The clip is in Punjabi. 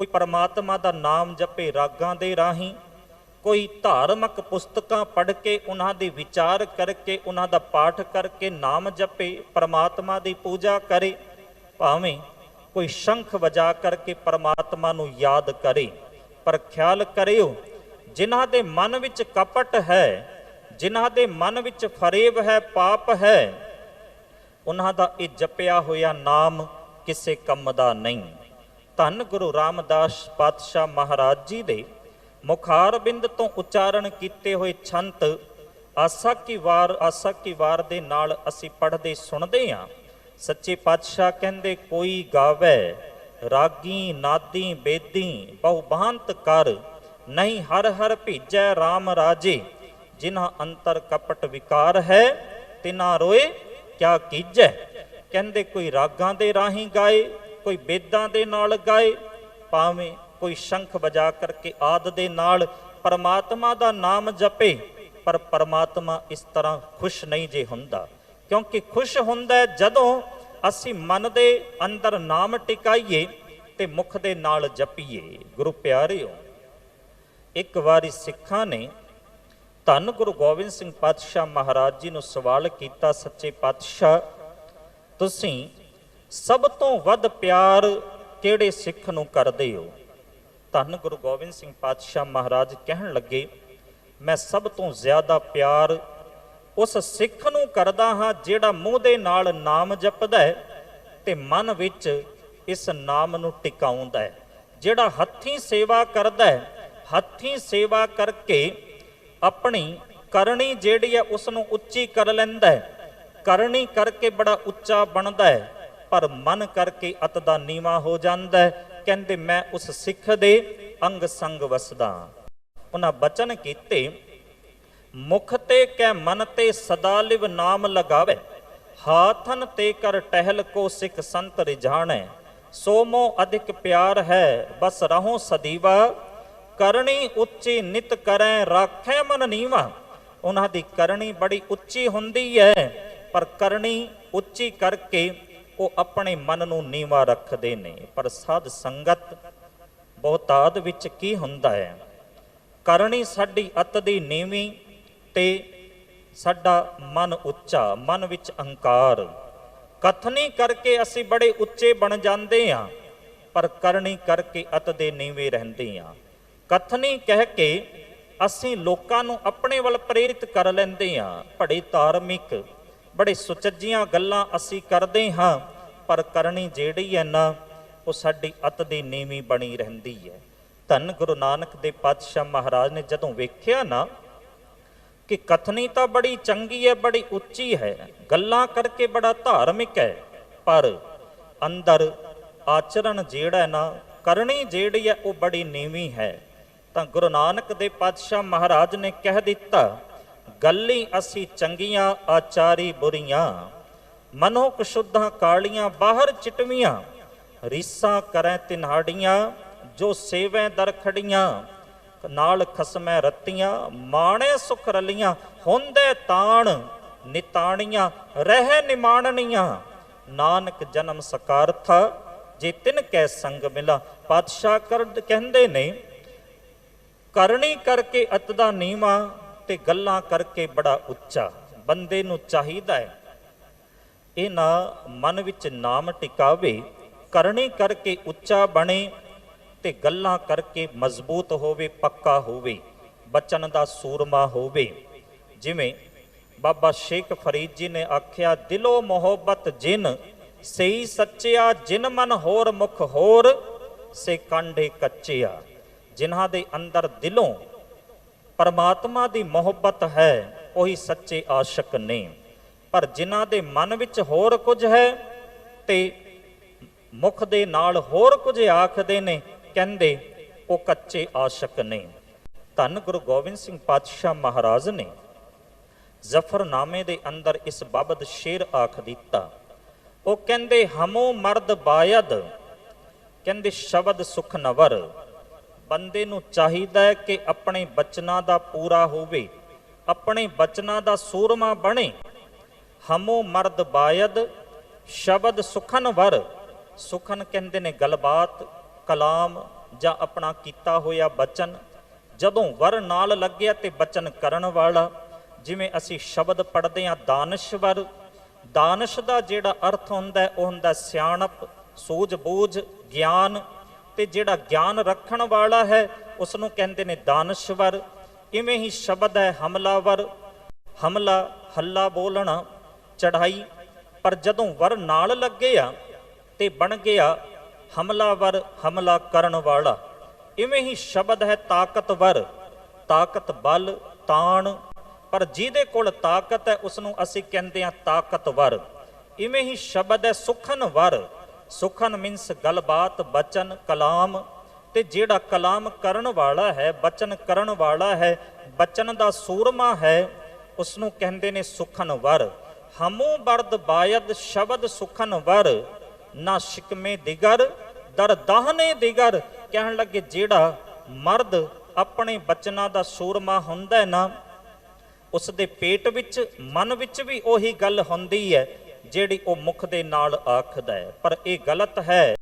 ਕੋਈ ਪਰਮਾਤਮਾ ਦਾ ਨਾਮ ਜਪੇ ਰਾਗਾਂ ਦੇ ਰਾਹੀਂ, ਕੋਈ ਧਾਰਮਿਕ ਪੁਸਤਕਾਂ ਪੜ੍ਹ ਕੇ ਉਹਨਾਂ ਦੇ ਵਿਚਾਰ ਕਰਕੇ, ਉਹਨਾਂ ਦਾ ਪਾਠ ਕਰਕੇ ਨਾਮ ਜਪੇ, ਪਰਮਾਤਮਾ ਦੀ ਪੂਜਾ ਕਰੇ, ਭਾਵੇਂ ਕੋਈ ਸ਼ੰਖ ਵਜਾ ਕਰਕੇ ਪਰਮਾਤਮਾ ਨੂੰ ਯਾਦ ਕਰੇ। ਪਰ ਖਿਆਲ ਕਰਿਓ, ਜਿਨ੍ਹਾਂ ਦੇ ਮਨ ਵਿੱਚ ਕਪਟ ਹੈ, ਜਿਨ੍ਹਾਂ ਦੇ ਮਨ ਵਿੱਚ ਫਰੇਬ ਹੈ, ਪਾਪ ਹੈ, ਉਹਨਾਂ ਦਾ ਇਹ ਜਪਿਆ ਹੋਇਆ ਨਾਮ ਕਿਸੇ ਕੰਮ ਦਾ ਨਹੀਂ। ਧੰਨ ਗੁਰੂ ਰਾਮਦਾਸ ਪਾਤਸ਼ਾਹ ਮਹਾਰਾਜ ਜੀ ਦੇ ਮੁਖਾਰ ਬਿੰਦ ਤੋਂ ਉਚਾਰਨ ਕੀਤੇ ਹੋਏ ਛੰਤ ਆਸਾ ਕੀ ਵਾਰ, ਆਸਾ ਕੀ ਵਾਰ ਦੇ ਨਾਲ ਅਸੀਂ ਪੜ੍ਹਦੇ ਸੁਣਦੇ ਹਾਂ। ਸੱਚੇ ਪਾਤਸ਼ਾਹ ਕਹਿੰਦੇ, ਕੋਈ ਗਾਵੇ, ਰਾਗੀ, ਨਾਦੀ, ਬੇਦੀ ਬਹੁ ਕਰ, ਨਹੀਂ ਹਰ ਹਰ ਭੀਜੈ RAM ਰਾਜੇ। ਜਿਨ੍ਹਾਂ ਅੰਤਰ ਕਪਟ ਵਿਕਾਰ ਹੈ, ਤਿਨਾ ਰੋਏ, ਕਿਆ ਕੀਜੈ? ਕਹਿੰਦੇ, ਕੋਈ ਰਾਗਾਂ ਦੇ ਰਾਹੀਂ ਗਾਏ ਕੋਈ ਬੇਦਾਂ ਦੇ ਨਾਲ ਗਾਏ, ਭਾਵੇਂ ਕੋਈ ਸ਼ੰਖ ਵਜਾ ਕਰਕੇ ਆਦ ਦੇ ਨਾਲ ਪਰਮਾਤਮਾ ਦਾ ਨਾਮ ਜਪੇ, ਪਰ ਪਰਮਾਤਮਾ ਇਸ ਤਰ੍ਹਾਂ ਖੁਸ਼ ਨਹੀਂ ਜੇ ਹੁੰਦਾ। ਕਿਉਂਕਿ ਖੁਸ਼ ਹੁੰਦਾ ਜਦੋਂ ਅਸੀਂ ਮਨ ਦੇ ਅੰਦਰ ਨਾਮ ਟਿਕਾਈਏ ਤੇ ਮੁਖ ਦੇ ਨਾਲ ਜਪੀਏ। ਗੁਰੂ ਪਿਆਰਿਓ, ਇੱਕ ਵਾਰੀ ਸਿੱਖਾਂ ਨੇ ਧੰਨ ਗੁਰੂ ਗੋਬਿੰਦ ਸਿੰਘ ਪਾਤਸ਼ਾਹ ਮਹਾਰਾਜ ਜੀ ਨੂੰ ਸਵਾਲ ਕੀਤਾ, ਸੱਚੇ ਪਾਤਸ਼ਾਹ, ਤੁਸੀਂ ਸਭ ਤੋਂ ਵੱਧ ਪਿਆਰ ਕਿਹੜੇ ਸਿੱਖ ਨੂੰ ਕਰਦੇ ਹੋ? ਧੰਨ ਗੁਰੂ ਗੋਬਿੰਦ ਸਿੰਘ ਪਾਤਸ਼ਾਹ ਮਹਾਰਾਜ ਕਹਿਣ ਲੱਗੇ, ਮੈਂ ਸਭ ਤੋਂ ਜ਼ਿਆਦਾ ਪਿਆਰ ਉਸ ਸਿੱਖ ਨੂੰ ਕਰਦਾ ਹਾਂ ਜਿਹੜਾ ਮੂੰਹ ਦੇ ਨਾਲ ਨਾਮ ਜਪਦਾ ਹੈ ਤੇ ਮਨ ਵਿੱਚ ਇਸ ਨਾਮ ਨੂੰ ਟਿਕਾਉਂਦਾ ਹੈ। ਜਿਹੜਾ ਹੱਥੀਂ ਸੇਵਾ ਕਰਦਾ ਹੈ, ਹੱਥੀਂ ਸੇਵਾ ਕਰਕੇ ਆਪਣੀ ਕਰਨੀ ਜਿਹੜੀ ਹੈ ਉਸ ਨੂੰ ਉੱਚੀ ਕਰ ਲੈਂਦਾ ਹੈ। ਕਰਨੀ ਕਰਕੇ ਬੜਾ ਉੱਚਾ ਬਣਦਾ ਹੈ। ਪਰ ਮਨ ਕਰਕੇ ਅਤ ਦਾ ਨੀਵਾ ਹੋ ਜਾਂਦਾ ਕਹਿੰਦੇ, ਮੈਂ ਉਸ ਸਿੱਖ ਦੇ ਅੰਗ ਸੰਗ ਵਸਦਾ ਉਹਨਾਂ ਬਚਨ ਕੀਤੇ, ਮੁਖ ਤੇ ਕੈ ਮਨ ਤੇ ਸਦਾ ਲਿਵ ਨਾਮ ਲਗਾਵੇ। ਹਾਥਨ ਤੇ ਕਰ ਟਹਿਲ ਕੋ ਸਿੱਖ ਸੰਤ ਰਿਝਾਣੈ। ਸੋ ਮੋ ਅਧਿਕ ਪਿਆਰ ਹੈ, ਬਸ ਰਹੋ ਸਦੀਵਾ। ਕਰਨੀ ਉੱਚੀ ਨਿਤ ਕਰੈ, ਰਾਖੈ ਮਨ ਨੀਵਾ। ਉਹਨਾਂ ਦੀ ਕਰਨੀ ਬੜੀ ਉੱਚੀ ਹੁੰਦੀ ਹੈ, ਪਰ ਕਰਨੀ ਉੱਚੀ ਕਰਕੇ ਉਹ ਆਪਣੇ ਮਨ ਨੂੰ ਨੀਵਾ ਰੱਖਦੇ ਨੇ। ਪਰ ਸਾਧ ਸੰਗਤ ਬਹੁਤਾਤ ਵਿੱਚ ਕੀ ਹੁੰਦਾ ਹੈ? ਕਰਨੀ ਸਾਡੀ ਅਤ ਦੀ ਨੀਵੀਂ ਤੇ ਸਾਡਾ ਮਨ ਉੱਚਾ, ਮਨ ਵਿੱਚ ਅਹੰਕਾਰ। ਕਥਨੀ ਕਰਕੇ ਅਸੀਂ ਬੜੇ ਉੱਚੇ ਬਣ ਜਾਂਦੇ ਹਾਂ, ਪਰ ਕਰਨੀ ਕਰਕੇ ਅਤ ਦੇ ਨੀਵੇਂ ਰਹਿੰਦੇ ਹਾਂ। ਕਥਨੀ ਕਹਿ ਕੇ ਅਸੀਂ ਲੋਕਾਂ ਨੂੰ ਆਪਣੇ ਵੱਲ ਪ੍ਰੇਰਿਤ ਕਰ ਲੈਂਦੇ ਹਾਂ ਬੜੇ ਧਾਰਮਿਕ ਬੜੇ ਸੁਚੱਜੀਆਂ ਗੱਲਾਂ ਅਸੀਂ ਕਰਦੇ ਹਾਂ, ਪਰ ਕਰਨੀ ਜਿਹੜੀ ਹੈ ਨਾ, ਉਹ ਸਾਡੀ ਅਤ ਦੀ ਨੀਵੀਂ ਬਣੀ ਰਹਿੰਦੀ ਹੈ। ਧੰਨ ਗੁਰੂ ਨਾਨਕ ਦੇ ਪਾਤਸ਼ਾਹ ਮਹਾਰਾਜ ਨੇ ਜਦੋਂ ਵੇਖਿਆ ਨਾ ਕਿ ਕਥਨੀ ਤਾਂ ਬੜੀ ਚੰਗੀ ਹੈ, ਬੜੀ ਉੱਚੀ ਹੈ, ਗੱਲਾਂ ਕਰਕੇ ਬੜਾ ਧਾਰਮਿਕ ਹੈ, ਪਰ ਅੰਦਰ ਆਚਰਣ ਜਿਹੜਾ ਨਾ, ਕਰਨੀ ਜਿਹੜੀ ਹੈ, ਉਹ ਬੜੀ ਨੀਵੀਂ ਹੈ। ਤਾਂ ਗੁਰੂ ਨਾਨਕ ਦੇ ਪਾਤਸ਼ਾਹ ਮਹਾਰਾਜ ਨੇ ਕਹਿ ਦਿੱਤਾ ਗੱਲੀ ਅਸੀਂ ਚੰਗੀਆਂ, ਆਚਾਰੀ ਬੁਰੀਆਂ। ਮਨੋ ਕਸ਼ੁੱਧਾਂ ਕਾਲੀਆਂ ਬਾਹਰ ਚਿਟਵੀਆਂ। ਰੀਸਾਂ ਕਰੈ ਤਿਨਹਾੜੀਆਂ, ਜੋ ਸੇਵੈ ਦਰ ਨਾਲ ਖਸਮੈ ਰਤੀਆਂ, ਮਾਣੇ ਸੁਖ ਰਲੀਆਂ। ਹੁੰਦੇ ਤਾਣ, ਨਿਤਾਣੀਆਂ, ਰਹਿ ਨਿਮਾਣਨੀਆਂ। ਨਾਨਕ ਜਨਮ ਸਕਾਰਥਾ, ਜੇ ਤਿਨ ਕੈ ਸੰਗ ਮਿਲਾ। ਪਾਤਸ਼ਾਹ ਕਰਦ ਕਹਿੰਦੇ ਨੇ, ਕਰਨੀ ਕਰਕੇ ਅਤਦਾ ਨੀਵਾ। ਤੇ ਗੱਲਾਂ ਕਰਕੇ ਬੜਾ ਉੱਚਾ, ਬੰਦੇ ਨੂੰ ਚਾਹੀਦਾ ਹੈ। ਇਹ ਨਾ ਮਨ ਵਿੱਚ ਨਾਮ ਟਿਕਾਵੇ, ਕਰਨੀ ਕਰਕੇ ਉੱਚਾ ਬਣੇ ਤੇ ਗੱਲਾਂ ਕਰਕੇ ਮਜ਼ਬੂਤ ਹੋਵੇ, ਪੱਕਾ ਹੋਵੇ, ਬਚਨ ਦਾ ਸੂਰਮਾ ਹੋਵੇ। ਜਿਵੇਂ ਬਾਬਾ ਸ਼ੇਖ ਫਰੀਦ ਜੀ ਨੇ ਆਖਿਆ, ਦਿਲੋਂ ਮੁਹੱਬਤ ਜਿਨ, ਸਹੀ ਸੱਚਿਆ ਜਿਨ ਮਨ ਹੋਰ ਮੁਖ ਹੋਰ, ਸੇ ਕਾਂਡੇ ਕੱਚਿਆ। ਜਿਨ੍ਹਾਂ ਦੇ ਅੰਦਰ ਦਿਲੋਂ ਪਰਮਾਤਮਾ ਦੀ ਮੁਹੱਬਤ ਹੈ, ਉਹੀ ਸੱਚੇ ਆਸ਼ਿਕ ਨੇ। ਪਰ ਜਿਨ੍ਹਾਂ ਦੇ ਮਨ ਵਿੱਚ ਹੋਰ ਕੁਝ ਹੈ ਤੇ ਮੁਖ ਦੇ ਨਾਲ ਹੋਰ ਕੁਝ ਆਖਦੇ ਨੇ, ਕਹਿੰਦੇ, ਉਹ ਕੱਚੇ ਆਸ਼ਿਕ ਨੇ। ਧੰਨ ਗੁਰੂ ਗੋਬਿੰਦ ਸਿੰਘ ਪਾਤਸ਼ਾਹ ਮਹਾਰਾਜ ਨੇ ਜ਼ਫਰਨਾਮੇ ਦੇ ਅੰਦਰ ਇਸ ਬਾਬਤ ਸ਼ੇਰ ਆਖ ਦਿੱਤਾ। ਉਹ ਕਹਿੰਦੇ, ਹਮੋ ਮਰਦ ਬਾਇਦ ਕਹਿੰਦੇ, ਸ਼ਬਦ ਸੁਖ ਨਵਰ। ਬੰਦੇ ਨੂੰ ਚਾਹੀਦਾ ਹੈ ਕਿ ਆਪਣੇ ਬਚਨਾਂ ਦਾ ਪੂਰਾ ਹੋਵੇ, ਆਪਣੇ ਬਚਨਾਂ ਦਾ ਸੂਰਮਾ ਬਣੇ। ਹਮੋ ਮਰਦ ਬਾਇਦ, ਸ਼ਬਦ ਸੁਖਨ ਵਰ। ਸੁਖਨ ਕਹਿੰਦੇ ਨੇ ਗਲਬਾਤ, ਕਲਾਮ ਜਾਂ ਆਪਣਾ ਕੀਤਾ ਹੋਇਆ ਬਚਨ। ਜਦੋਂ ਵਰ ਨਾਲ ਲੱਗਿਆ ਤੇ ਬਚਨ ਕਰਨ ਵਾਲਾ, ਜਿਵੇਂ ਅਸੀਂ ਸ਼ਬਦ ਪੜ੍ਹਦੇ ਹਾਂ ਦਾਨਸ਼ਵਰ ਦਾਨਸ਼ ਦਾ ਜਿਹੜਾ ਅਰਥ ਹੁੰਦਾ ਉਹ ਹੁੰਦਾ ਸਿਆਣਪ, ਸੂਝ-ਬੂਝ, ਗਿਆਨ। ਤੇ ਜਿਹੜਾ ਗਿਆਨ ਰੱਖਣ ਵਾਲਾ ਹੈ ਉਸ ਨੂੰ ਕਹਿੰਦੇ ਨੇ ਦਾਨਸ਼ਵਰ। ਇਵੇਂ ਹੀ ਸ਼ਬਦ ਹੈ ਹਮਲਾਵਰ। ਹਮਲਾ, ਹੱਲਾ ਬੋਲਣਾ ਚੜਾਈ ਪਰ ਜਦੋਂ ਵਰ ਨਾਲ ਲੱਗੇ ਆ ਤੇ ਬਣ ਗਿਆ ਹਮਲਾਵਰ, ਹਮਲਾ ਕਰਨ ਵਾਲਾ। ਇਵੇਂ ਹੀ ਸ਼ਬਦ ਹੈ ਤਾਕਤਵਰ। ਤਾਕਤ ਬਲ, ਤਾਣ। ਪਰ ਜਿਹਦੇ ਕੋਲ ਤਾਕਤ ਹੈ ਉਸ ਨੂੰ ਅਸੀਂ ਕਹਿੰਦੇ ਆ ਤਾਕਤਵਰ। ਇਵੇਂ ਹੀ ਸ਼ਬਦ ਹੈ ਸੁਖਨਵਰ। ਸੁਖਨ ਮੀਨਸ ਗੱਲਬਾਤ ਬਚਨ ਕਲਾਮ, ਤੇ ਜਿਹੜਾ ਕਲਾਮ ਕਰਨ ਵਾਲਾ ਹੈ, ਬਚਨ ਕਰਨ ਵਾਲਾ ਹੈ, ਬਚਨ ਦਾ ਸੂਰਮਾ ਹੈ ਉਸ ਨੂੰ ਕਹਿੰਦੇ ਨੇ ਸੁਖਨਵਰ ਹਮੂ ਬਰਦ ਬਾਇਦ ਸ਼ਬਦ ਸੁਖਨਵਰ ਨਾ ਸ਼ਿਕਮੇ ਦਿਗਰ, ਦਰ ਦਾਹਨੇ ਦਿਗਰ। ਕਹਿਣ ਲੱਗੇ ਜਿਹੜਾ ਮਰਦ ਆਪਣੇ ਬਚਨਾਂ ਦਾ ਸੂਰਮਾ ਹੁੰਦਾ ਨਾ ਉਸ ਦੇ ਪੇਟ ਵਿੱਚ, ਮਨ ਵਿੱਚ ਵੀ ਉਹੀ ਗੱਲ ਹੁੰਦੀ ਹੈ ਜਿਹੜੀ ਉਹ ਮੁਖ ਦੇ ਨਾਲ ਆਖਦਾ ਹੈ। ਪਰ ਇਹ ਗਲਤ ਹੈ।